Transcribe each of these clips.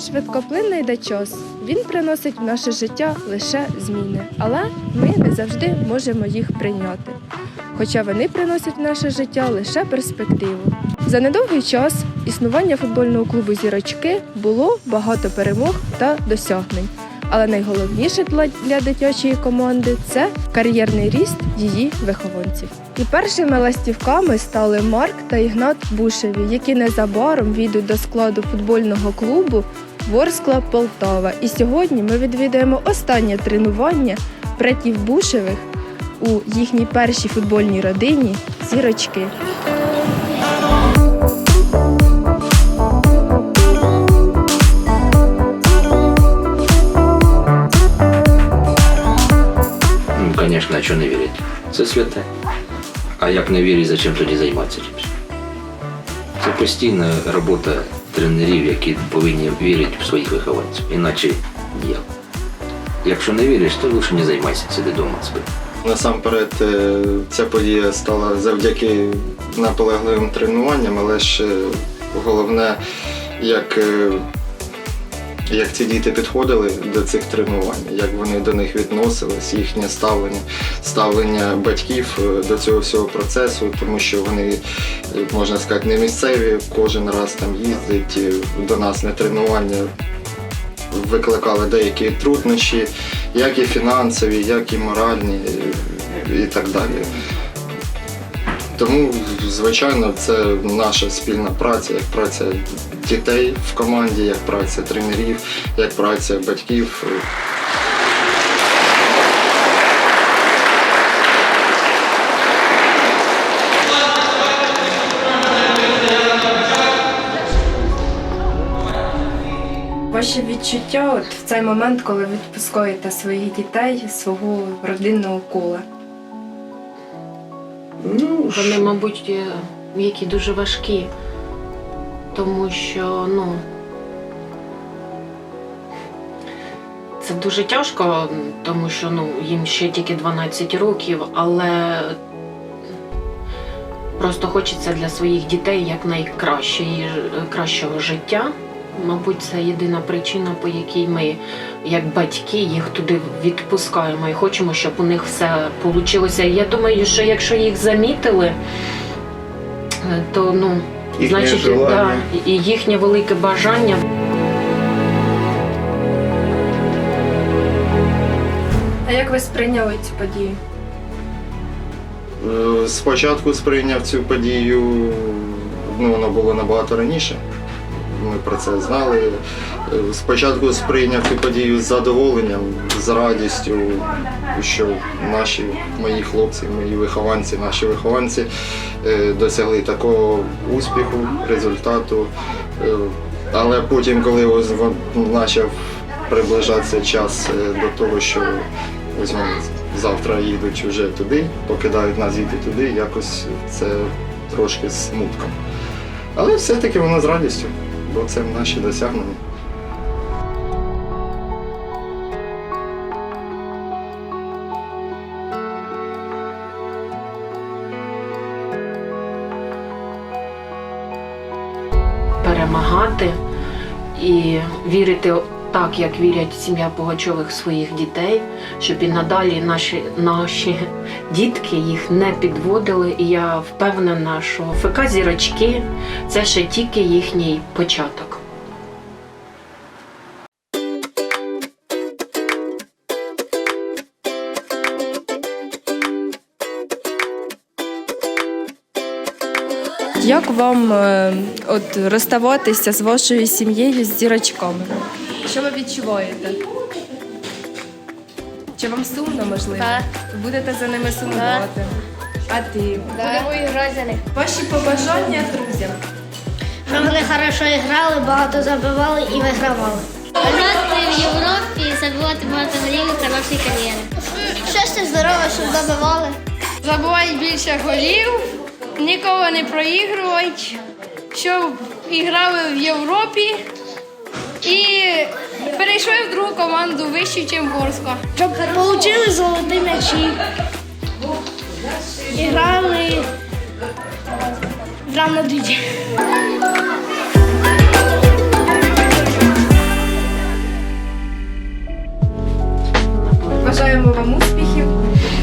Швидкоплинний дачос. Він приносить в наше життя лише зміни, але ми не завжди можемо їх прийняти. Хоча вони приносять в наше життя лише перспективу. За недовгий час існування футбольного клубу Зірочки було багато перемог та досягнень. Але найголовніше для, дитячої команди це кар'єрний ріст її вихованців. І першими ластівками стали Марк та Ігнат Бушеві, які незабаром війдуть до складу футбольного клубу Ворскла Полтава. І сьогодні ми відвідаємо останнє тренування братів Бушевих у їхній першій футбольній родині Зірочки. Конечно, а що не вірити? Це святе. А як не вірить, зачем тоді займатися чимось? Це постійна робота тренерів, які повинні вірити в своїх вихованців, іначе ніяк. Якщо не віриш, то лише не займайся, сиди вдома спи. Насамперед, е, ця подія стала завдяки наполегливим тренуванням, але ж головне, як, е, як ці діти підходили до цих тренувань, як вони до них відносились, їхнє ставлення, ставлення батьків е, до цього всього процесу, тому що вони, е, можна сказати, не місцеві, кожен раз там їздять е, до нас на тренування. Викликали деякі труднощі, як і фінансові, як і моральні і так далі. Тому, звичайно, це наша спільна праця, як праця дітей в команді, як праця тренерів, як праця батьків. Ваші відчуття от в цей момент, коли відпускаєте своїх дітей свого родинного кола. Ну, Вони, мабуть, які дуже важкі, тому що ну, це дуже тяжко, тому що ну, їм ще тільки 12 років, але просто хочеться для своїх дітей якнайкращої кращого життя. Мабуть, це єдина причина, по якій ми, як батьки, їх туди відпускаємо і хочемо, щоб у них все вийшло. Я думаю, що якщо їх замітили, то ну, Їхнє значить, желання. да, і їхнє велике бажання. А як ви сприйняли цю подію? Е, Спочатку сприйняв цю подію, ну воно було набагато раніше. Ми про це знали. Спочатку сприйняв цю подію з задоволенням, з радістю, що наші мої хлопці, мої вихованці, наші вихованці е, досягли такого успіху, результату. Е, Але потім, коли почав приближатися час е, до того, що ось вони завтра їдуть вже туди, покидають нас їти туди, якось це трошки з смутком. Але все-таки воно з радістю, бо це наші досягнення. перемагати і вірити так, як вірять сім'я Пугачових своїх дітей, щоб і надалі наші, наші дітки їх не підводили. І я впевнена, що ФК зірочки це ще тільки їхній початок. Як вам е, от розставатися з вашою сім'єю з зірочками? Що ви відчуваєте? Чи вам сумно, можливо? Так. Будете за ними сумувати? А ти? Будемо іграти за них. Ваші побажання друзям. Щоб вони хорошо грали, багато забивали і вигравали. Грати в Європі, забивати багато голів і хороші кар'єри. Щастя, здоров'я, щоб забивали. забувають більше голів, ніколи не проігрують, щоб і грали в Європі і перейшли в другу команду вищу, ніж Ворська. Щоб отримали золоті м'ячі. І грали в рамнодиді. Бажаємо вам успіхів.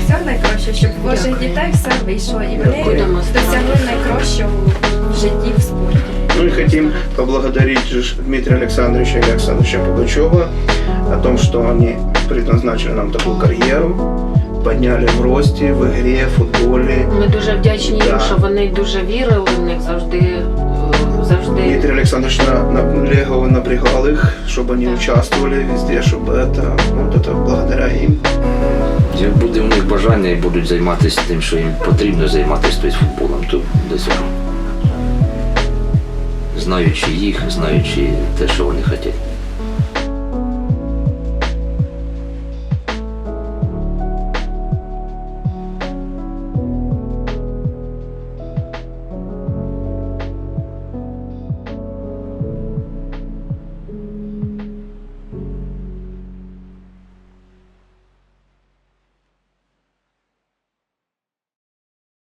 Все найкраще, щоб ваших дітей все вийшло і вони досягли найкращого поблагодарить же Дмитрия Александровича и Александровича Пугачева о том, что они предназначили нам такую карьеру, подняли в росте, в игре, в футболе. Ми дуже вдячні їм, Да. що вони дуже вірили в них завжди, е, завжди. Дмитрий Александрович на, наблегал, напрягал их, чтобы они Да. участвовали везде, чтобы это, ну, вот это благодаря им. Як буде у них бажання і будуть займатися тим, що їм потрібно займатися тобто футболом, то досягнуть. Знаючи їх, знаючи те, що вони хочуть.